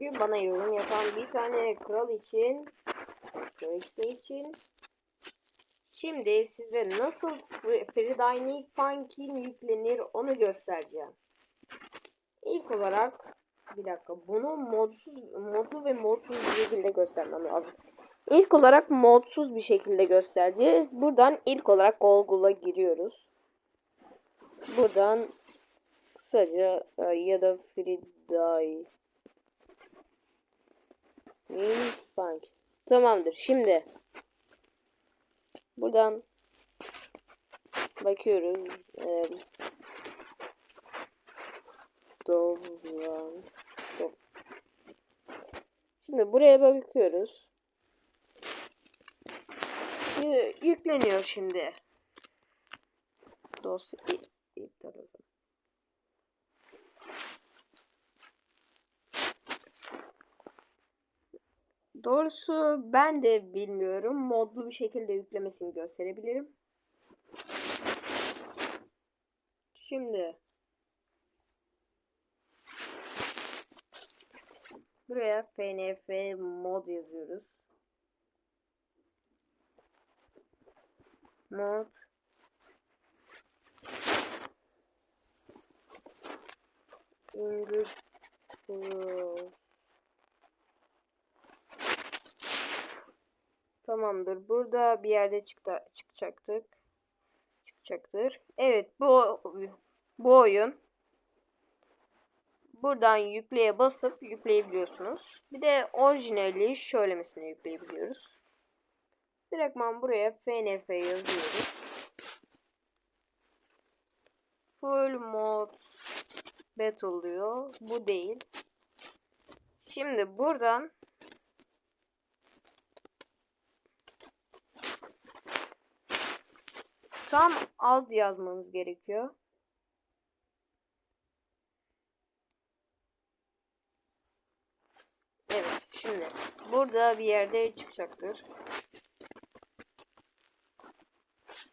bugün bana yorum yapan bir tane kral için, Joyce için. Şimdi size nasıl Freedine Funkin yüklenir onu göstereceğim. İlk olarak bir dakika bunu modsuz, modlu ve modsuz bir şekilde göstermem lazım. İlk olarak modsuz bir şekilde göstereceğiz. Buradan ilk olarak Google'a giriyoruz. Buradan kısaca e, ya da Bank. Tamamdır. Şimdi buradan bakıyoruz. Ee, Doğan. Şimdi buraya bakıyoruz. Yü- yükleniyor şimdi. Dosya Doğrusu ben de bilmiyorum. Modlu bir şekilde yüklemesini gösterebilirim. Şimdi buraya FNF mod yazıyoruz. Mod English Pro. Tamamdır. Burada bir yerde çıktı, çıkacaktık. Çıkacaktır. Evet bu bu oyun. Buradan yükleye basıp yükleyebiliyorsunuz. Bir de orijinali şöylemesine yükleyebiliyoruz. Direktman buraya FNF yazıyoruz. Full mod battle diyor. Bu değil. Şimdi buradan tam alt yazmanız gerekiyor. Evet şimdi burada bir yerde çıkacaktır.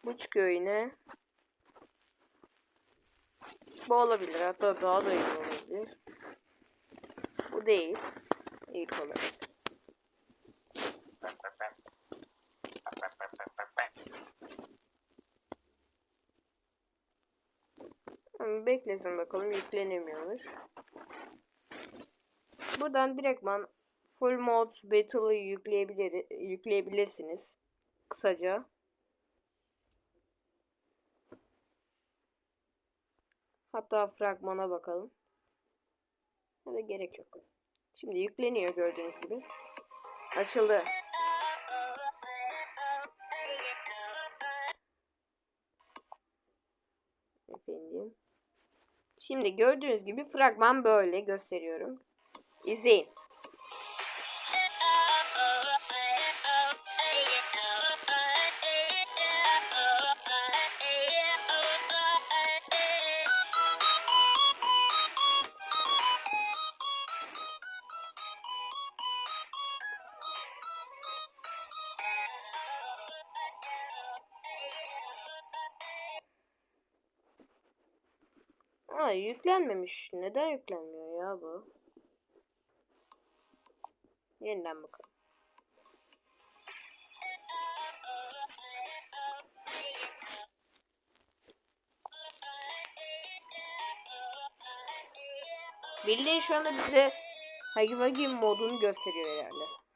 Bu çıkıyor yine. Bu olabilir. Hatta daha da iyi olabilir. Bu değil. İlk olarak. Hmm, Beklesin bakalım yüklenemiyormuş. Buradan direktman full mod battle'ı yükleyebilir yükleyebilirsiniz. Kısaca. Hatta fragmana bakalım. Ya da gerek yok. Şimdi yükleniyor gördüğünüz gibi. Açıldı. Efendim. Şimdi gördüğünüz gibi fragman böyle gösteriyorum. İzleyin. Aa yüklenmemiş. Neden yüklenmiyor ya bu? Yeniden bakalım. Bildiğin şu anda bize Hagi Wagi modunu gösteriyor herhalde.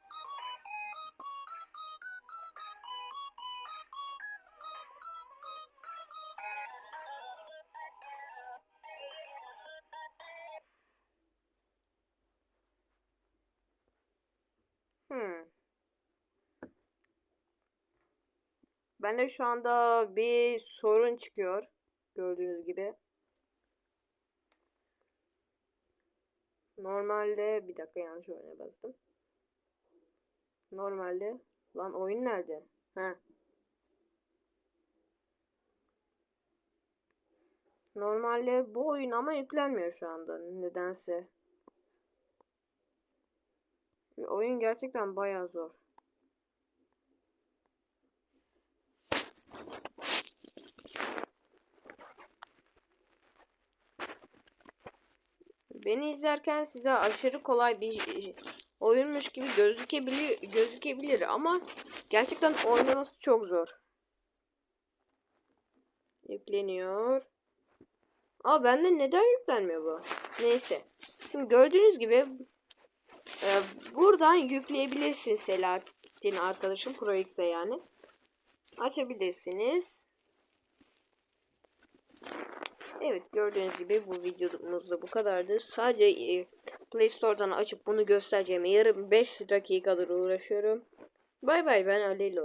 Ben de şu anda bir sorun çıkıyor. Gördüğünüz gibi. Normalde bir dakika yanlış oyuna bastım. Normalde lan oyun nerede? Ha. Normalde bu oyun ama yüklenmiyor şu anda nedense. Oyun gerçekten bayağı zor. Beni izlerken size aşırı kolay bir oyunmuş gibi gözükebilir, gözükebilir ama gerçekten oynaması çok zor. Yükleniyor. Aa bende neden yüklenmiyor bu? Neyse. Şimdi gördüğünüz gibi e, buradan yükleyebilirsiniz Selahattin arkadaşım Pro X'e yani. Açabilirsiniz. Evet gördüğünüz gibi bu videomuz da bu kadardı. Sadece e, Play Store'dan açıp bunu göstereceğime yarım 5 dakikadır uğraşıyorum. Bay bay ben Ali ile.